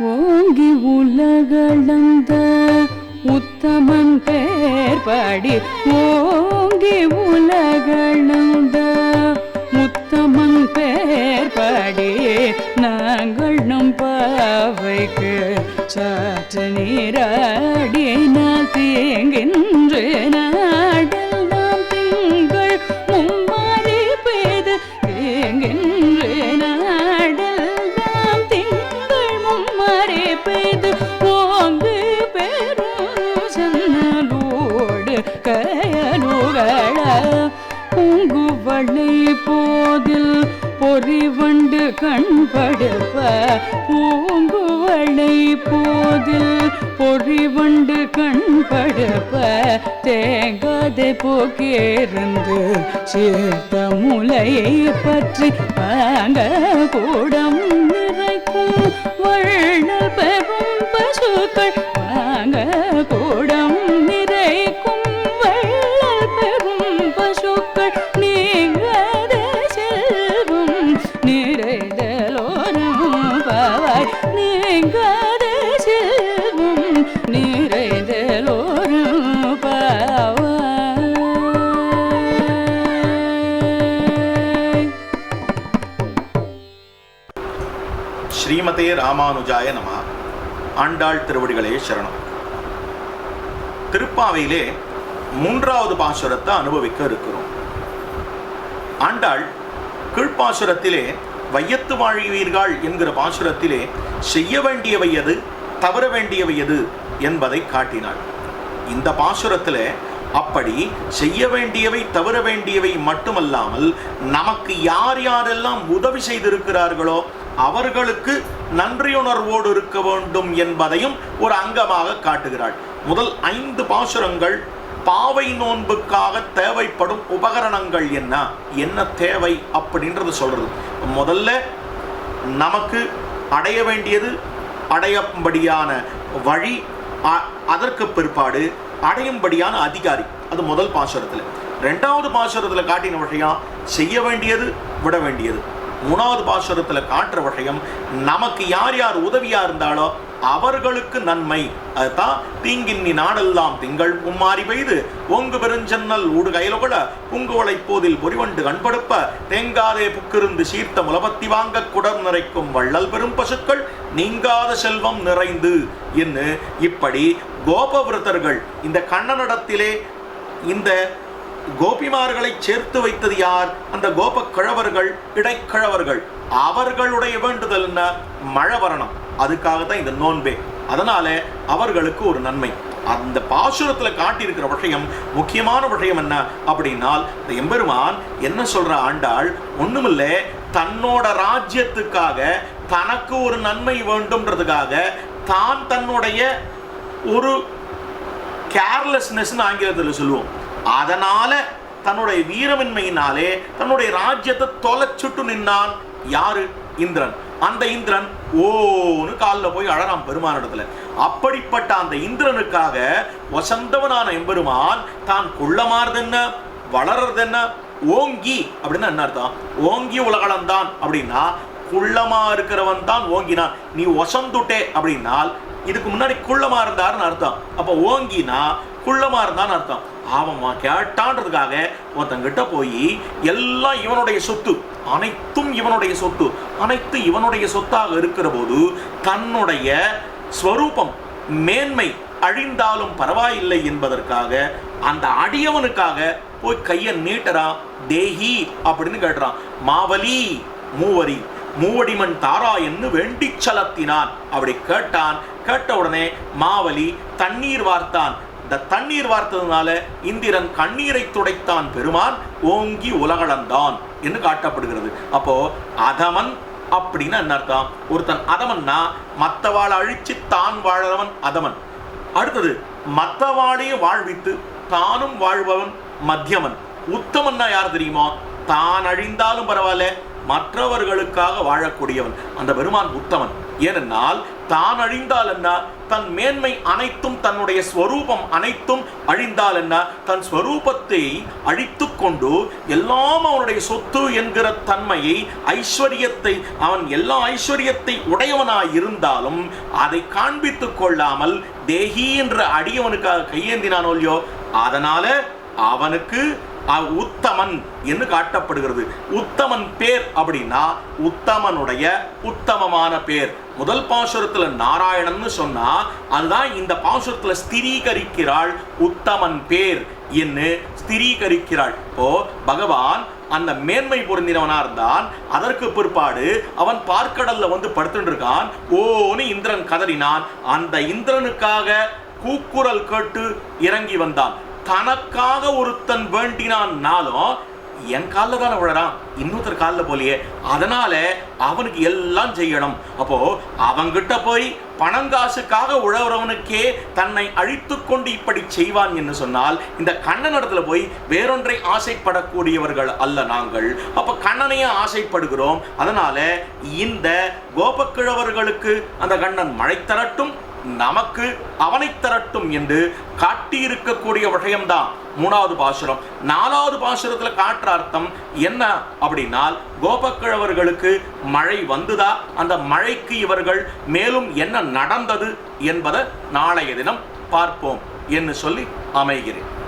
ஓங்கி உலகளந்த உத்தமன் பேர் பாடி ஓங்கி உலகளந்த உத்தமன் பேர் பாடி நாங்கள் நம் பாவைக்கு சாற்று நீராடினால் தீங்கின்ற நாடெல்லாம் கண்படுப்ப பூங்குவளை போதில் பொறிவண்டு கண்படுப்ப தேங்காதை போக்கேருந்து சேர்த்த முலையை பற்றி வாங்க கூடம் நிறைக்கும் வள்ளல் பெறும் பசுக்கள் ஸ்ரீமதே ராமானுஜாய நம ஆண்டாள் திருவடிகளே சரணம். திருப்பாவையிலே மூன்றாவது பாசுரத்தை அனுபவிக்க இருக்கிறோம். ஆண்டாள் கீழ்ப்பாசுரத்திலே வையத்து வாழ்வீர்கள் என்கிற பாசுரத்திலே செய்ய வேண்டியவை எது தவற வேண்டியவை எது என்பதை காட்டினாள். இந்த பாசுரத்தில் அப்படி செய்ய வேண்டியவை தவிர வேண்டியவை மட்டுமல்லாமல் நமக்கு யார் யாரெல்லாம் உதவி செய்திருக்கிறார்களோ அவர்களுக்கு நன்றியுணர்வோடு இருக்க வேண்டும் என்பதையும் ஒரு அங்கமாக காட்டுகிறாள். முதல் ஐந்து பாசுரங்கள் பாவை நோன்புக்காக தேவைப்படும் உபகரணங்கள் என்ன? என்ன தேவை அப்படின்றது சொல்றது. முதல்ல நமக்கு அடைய வேண்டியது அடையும்படியான வழி அ- அதற்கு பிற்பாடு அடையும்படியான அதிகாரி. அது முதல் பாசுரத்தில். ரெண்டாவது பாசுரத்தில் காட்டின விஷயம் செய்ய வேண்டியது விட வேண்டியது. மூணாவது பாசுரத்தில் காட்டுற விஷயம் நமக்கு யார் யார் உதவியா இருந்தாலோ அவர்களுக்கு நன்மை. அதுதான் தீங்கின்னி நாடெல்லாம் திங்கள் பும்மாறி பெய்து ஒங்கு பெருஞ்சன்னல் ஊடு கூட புங்குவளை போதில் பொறிவண்டு கண்படுப்ப தேங்காதே புக்கிருந்து சீர்த்த முலபத்தி வாங்க குடர் நிறைக்கும் வள்ளல் பெரும் பசுக்கள் நீங்காத செல்வம் நிறைந்து. என்று இப்படி கோபவிரதர்கள் இந்த கண்ணனிடத்திலே இந்த கோபிமார்களை சேர்த்து வைத்தது யார்? அந்த கோப கிழவர்கள் இடைக்கிழவர்கள். அவர்களுடைய வேண்டுதல் என்ன? மழை வரணும் அதுக்காக தான் இந்த நோன்பே. அதனால அவர்களுக்கு ஒரு நன்மை. அந்த பாசுரத்தில் காட்டியிருக்கிற விஷயம் முக்கியமான விஷயம் என்ன அப்படின்னால் இந்த எம்பெருமான் என்ன சொல்ற ஆண்டாள் ஒண்ணுமில்லை தன்னோட ராஜ்யத்துக்காக தனக்கு ஒரு நன்மை வேண்டும்ன்றதுக்காக தான் தன்னுடைய ஒரு கேர்லெஸ்னஸ்னு ஆங்கிலத்தில் சொல்லுவோம். அதனால தன்னுடைய வீரமின்மையினாலே தன்னுடைய ராஜ்யத்தை தொலைச்சுட்டு நின்னான் யாரு? இந்திரன். அந்த இந்திரன் ஓன்னு காலில் போய் அழறான் பெருமானிடத்துல அப்படிப்பட்ட அந்த இந்திரனுக்காக வசந்தவனான எம்பெருமான் தான் குள்ளமாறுது என்ன வளர்றது என்ன ஓங்கி அப்படின்னு என்ன அர்த்தம்? ஓங்கி உலகளந்தான் அப்படின்னா குள்ளமா இருக்கிறவன் தான் ஓங்கினான். நீ ஒசந்துட்டே அப்படின்னால் இதுக்கு முன்னாடி குள்ளமா இருந்தாருன்னு அர்த்தம். அப்போ ஓங்கினா குள்ளமாக இருந்தான்னு அர்த்தம். ஆமாம்மா கேட்டான்றதுக்காக ஒருத்தங்கிட்ட போய் எல்லாம் இவனுடைய சொத்து அனைத்தும் இவனுடைய சொத்து அனைத்து இவனுடைய சொத்தாக இருக்கிற போது தன்னுடைய ஸ்வரூபம் மேன்மை அழிந்தாலும் பரவாயில்லை என்பதற்காக அந்த அடியவனுக்காக போய் கையை நீட்டறான் தேஹி அப்படின்னு கேட்டுறான். மாவலி மூவரி மூவடிமன் தாரா என்று வேண்டி சலத்தினான். அப்படி கேட்டான். கேட்ட உடனே மாவலி தண்ணீர் வார்த்தான். அந்த தண்ணீர் வார்த்ததுனால இந்திரன் கண்ணீரை துடைத்தான் பெருமான் ஓங்கி உலகளந்தான் என்று காட்டப்படுகிறது. அப்போ அதமன் அப்படின்னு என்ன அர்த்தம்? ஒருத்தன் அதமன்னா மத்தவாளை அழிச்சு தான் வாழறவன் அதமன். அடுத்தது மத்தவாளையும் வாழ்வித்து தானும் வாழ்பவன் மத்தியமன். உத்தமன்னா யார் தெரியுமா? தான் அழிந்தாலும் பரவாயில்ல மற்றவர்களுக்காக வாழக்கூடியவன். அந்த பெருமான் உத்தமன். ஏனென்றால் தான் அழிந்தால் என்ன? தன் மேன்மை அனைத்தும் தன்னுடைய ஸ்வரூபம் அனைத்தும் அழிந்தால் என்ன? தன் ஸ்வரூபத்தை அழித்து கொண்டு எல்லாம் அவனுடைய சொத்து என்கிற தன்மையை ஐஸ்வர்யத்தை அவன் எல்லா ஐஸ்வர்யத்தை உடையவனாய் இருந்தாலும் அதை காண்பித்துக் கொள்ளாமல் தேகி என்ற அடியவனுக்காக கையேந்தினானோ இல்லையோ? அதனால அவனுக்கு அ- உத்தமன் என்று காட்டப்படுகிறது. உத்தமன் பேர் அப்படின்னா உத்தமனுடைய உத்தமமான பேர். முதல் பாசுரத்துல நாராயணன்னு சொன்னா அதுதான் இந்த பாசுரத்துல ஸ்திரீகரிக்கிறாள் உத்தமன் பேர் என்று ஸ்திரீகரிக்கிறாள். இப்போ பகவான் அந்த மேன்மை பொருந்தினவனா இருந்தான். அதற்கு பிற்பாடு அவன் பார்க்கடல்ல வந்து படுத்துட்டு இருக்கான் ஓன்னு இந்திரன் கதறினான். அந்த இந்திரனுக்காக கூக்குரல் கேட்டு இறங்கி வந்தான். தனக்காக ஒருத்தன் வேண்டினான்னாலும் என் காலில் தானே விழறான் இன்னொருத்தர் காலில் போலியே. அதனால அவனுக்கு எல்லாம் செய்யணும். அப்போ அவங்கிட்ட போய் பணங்காசுக்காக உழவுறவனுக்கே தன்னை அழித்து கொண்டு இப்படி செய்வான் என்று சொன்னால் இந்த கண்ணன் இடத்துல போய் வேறொன்றை ஆசைப்படக்கூடியவர்கள் அல்ல நாங்கள். அப்ப கண்ணனையே ஆசைப்படுகிறோம். அதனால இந்த கோபக்கிழவர்களுக்கு அந்த கண்ணன் மழை தரட்டும். நமக்கு அவனை தரட்டும் என்று காட்டியிருக்கக்கூடிய விஷயம்தான் மூணாவது பாசுரம். நாலாவது பாசுரத்தில் காட்டுற அர்த்தம் என்ன அப்படின்னால் கோபக்கிழவர்களுக்கு மழை வந்துதா? அந்த மழைக்கு இவர்கள் மேலும் என்ன நடந்தது என்பதை நாளைய தினம் பார்ப்போம் என்று சொல்லி அமைகிறேன்.